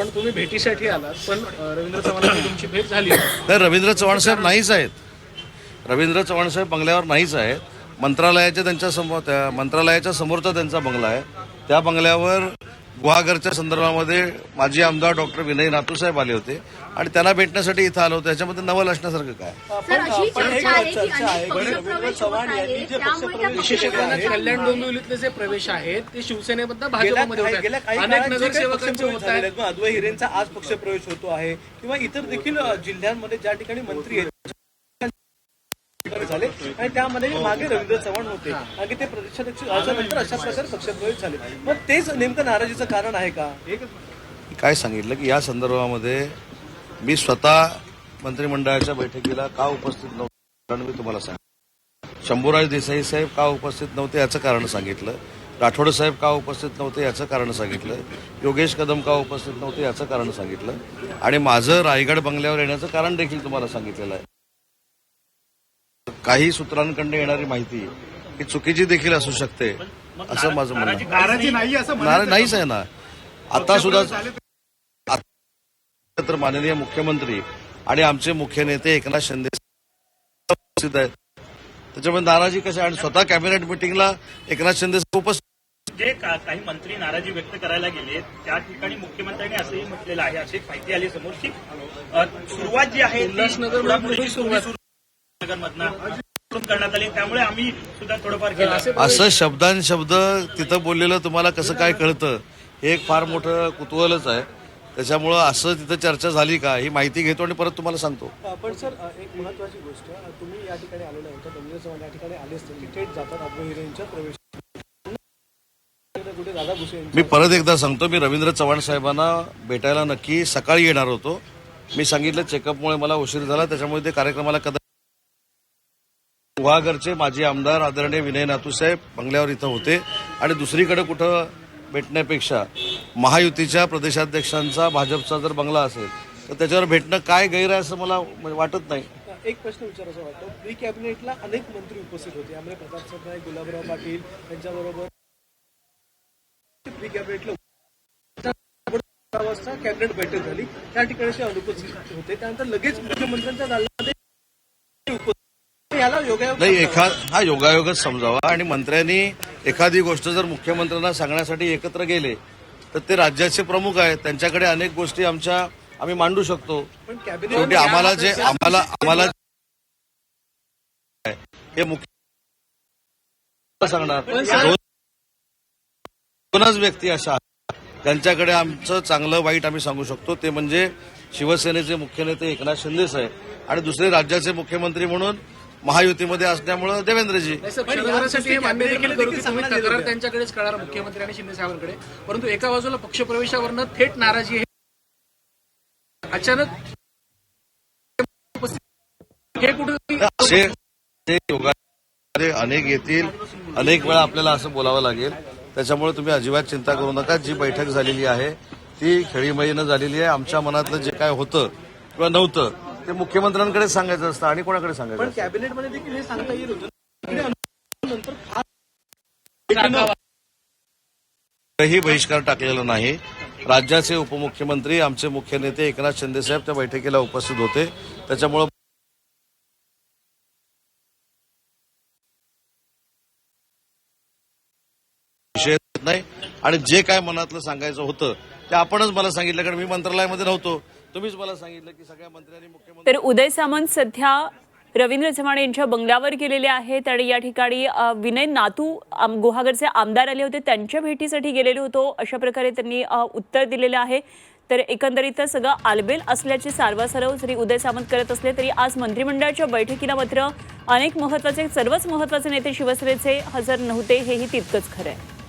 पण तुम्ही भेटीसाठी आलात पण अ, रवींद्र चव्हाणांची तुमची भेट झाली. तर रवींद्र चव्हाण साहेब नाहीच आहेत. रवींद्र चव्हाण साहेब बंगल्यावर नाहीच आहेत. मंत्रालयाच्या त्यांच्यासमोर त्या मंत्रालयाच्या समोरचा त्यांचा बंगला आहे. त्या बंगल्यावर गुहागरच्या संदर्भामध्ये माजी आमदार डॉक्टर विनय नातूसाहेब आले होते आणि त्यांना भेटण्यासाठी इथं आलो होतो. त्याच्यामध्ये नवल असण्यासारखं काय? विशेषतः कल्याण डोंबिवलीतले जे प्रवेश आहेत ते शिवसेनेबद्दल भाजपमध्ये अनेक नगरसेवकांचे होत आहेत. अद्वै हिरेंचा आज पक्षप्रवेश होतो आहे किंवा इतर देखील जिल्ह्यांमध्ये ज्या ठिकाणी मंत्री आहेत झाले आणि त्यामध्ये मागे रवींद्र चव्हाण होते. आणि ते प्रदेशाध्यक्ष अशा प्रकारे पक्षप्रवेश झाले. मग तेच नेमकं नाराजीचं कारण आहे का? काय सांगितलं की या संदर्भामध्ये मी स्वतः मंत्रिमंडळाच्या बैठकीला का उपस्थित नव्हतो? कारण मी तुम्हाला सांग शंभूराज देसाई साहेब का उपस्थित नव्हते याचं कारण सांगितलं. राठोड साहेब का उपस्थित नव्हते याचं कारण सांगितलं. योगेश कदम का उपस्थित नव्हते याचं कारण सांगितलं. आणि माझं रायगड बंगल्यावर येण्याचं कारण देखील तुम्हाला सांगितलेलं आहे. काही सूत्रांकडनं येणारी माहिती ही चुकीची देखील असू शकते असं माझं म्हणणं आहे. नाराजी नाही असं नाराज नाहीच आहे ना. आता सुद्धा तर माननीय मुख्यमंत्री आणि आमचे मुख्य नेते एकनाथ शिंदे उपस्थित आहेत. त्याच्यामुळे नाराजी कशा आणि स्वतः कॅबिनेट मिटिंगला एकनाथ शिंदे उपस्थित जे काही मंत्री नाराजी व्यक्त करायला गेले त्या ठिकाणी मुख्यमंत्र्यांनी असंही म्हटलेलं आहे अशी एक माहिती आली समोर की सुरुवात जी आहे उल्हासनगर सुरुवात. नगरमधनं करण्यात आली. त्यामुळे आम्ही सुद्धा थोडंफार केलं असे शब्दान शब्द तिथं बोललेलं तुम्हाला कसं काय कळतं हे एक फार मोठं कुतूहलच आहे. त्याच्यामुळं असं तिथं चर्चा झाली का ही माहिती घेतो आणि परत तुम्हाला सांगतो. पण सर एक महत्वाची गोष्ट तुम्ही या ठिकाणी आलेला होता या ठिकाणी आले असते की थेट जातात प्रवेश मी परत एकदा सांगतो मी रवींद्र चव्हाण साहेबांना भेटायला नक्की सकाळी येणार होतो. मी सांगितलं चेकअपमुळे मला उशीर झाला त्याच्यामुळे ते कार्यक्रमाला कदाचित गुहागरचे माजी आमदार आदरणीय विनय नातूसाहेब बंगल्यावर इथं होते. आणि दुसरीकडे कुठं भेटण्यापेक्षा महायुतीच्या प्रदेशाध्यक्षांचा भाजपचा जर बंगला असेल तर त्याच्यावर भेटणं काय गैर आहे असं मला वाटत नाही. एक प्रश्न विचारायचा वाटतो. प्री कॅबिनेटला अनेक मंत्री उपस्थित होते. यामध्ये प्रताप सरनाईक गुलाबराव पाटील यांच्याबरोबर प्री कॅबिनेटला कॅबिनेट बैठक झाली. त्या ठिकाणी ते अनुपस्थित होते. त्यानंतर लगेच मुख्यमंत्र्यांच्या दालनामध्ये याला योगायोग नाही एखा हा योगायोगच समजावा. आणि मंत्र्यांनी एखादी गोष्ट जर मुख्यमंत्र्यांना सांगण्यासाठी एकत्र गेले तर ते राज्याचे प्रमुख आहेत. त्यांच्याकडे अनेक गोष्टी आमच्या आम्ही मांडू शकतो. शेवटी आम्हाला जे आम्हाला आम्हाला हे मुख्य सांगणार? दोन- दोनच व्यक्ती अशा त्यांच्याकडे आमचं चांगलं वाईट आम्ही सांगू शकतो. ते म्हणजे शिवसेनेचे मुख्य नेते एकनाथ शिंदे साहेब आणि दुसरे राज्याचे मुख्यमंत्री म्हणून महायुतीमध्ये असल्यामुळं देवेंद्रजी. नाही सर, क्षणभरासाठी हे मान्य देखील करू की तुम्ही तक्रार त्यांच्याकडेच कळणार मुख्यमंत्री आणि शिंदे साहेबांकडे. परंतु एका बाजूला पक्षप्रवेशावरनं थेट नाराजी आहे. अचानक हे कुठे अनेक येतील. अनेक वेळा आपल्याला असं बोलावं लागेल. त्याच्यामुळे तुम्ही अजिबात चिंता करू नका. जी बैठक झालेली आहे ती खेळीमळीनं झालेली आहे. आमच्या मनातलं जे काय होतं किंवा नव्हतं ते मुख्यमंत्र्यांकडेच सांगायचं असतं आणि कोणाकडे सांगायचं पण? कॅबिनेटमध्ये देखील हे सांगता येईल होतं. नंतर ही बहिष्कार टाकलेला नाही. राज्याचे उपमुख्यमंत्री आमचे मुख्य नेते एकनाथ शिंदे साहेब त्या बैठकीला उपस्थित होते. त्याच्यामुळे विषय येत नाही. आणि जे काय मनातलं सांगायचं होतं ते आपणच मला सांगितलं कारण मी मंत्रालयामध्ये नव्हतो. तुम्हीच मला सांगितलं की सगळ्या मंत्र्यांनी मुख्यमंत्री तर उदय सामंत सध्या रवींद्र चव्हाण यांच्या बंगल्यावर गेलेले आहेत आणि या ठिकाणी विनय नातू गुहागरचे आमदार आले होते. त्यांच्या भेटीसाठी गेलेले होतो. अशा प्रकारे त्यांनी उत्तर दिलेलं आहे. तर एकंदरीत सगळं आलबेल असल्याचे सारवासारव जरी उदय सामंत करत असले तरी आज मंत्रिमंडळाच्या बैठकीला मात्र अनेक महत्त्वाचे सर्वच महत्त्वाचे नेते शिवसेनेचे हजर नव्हते. हेही तितकंच खरं आहे.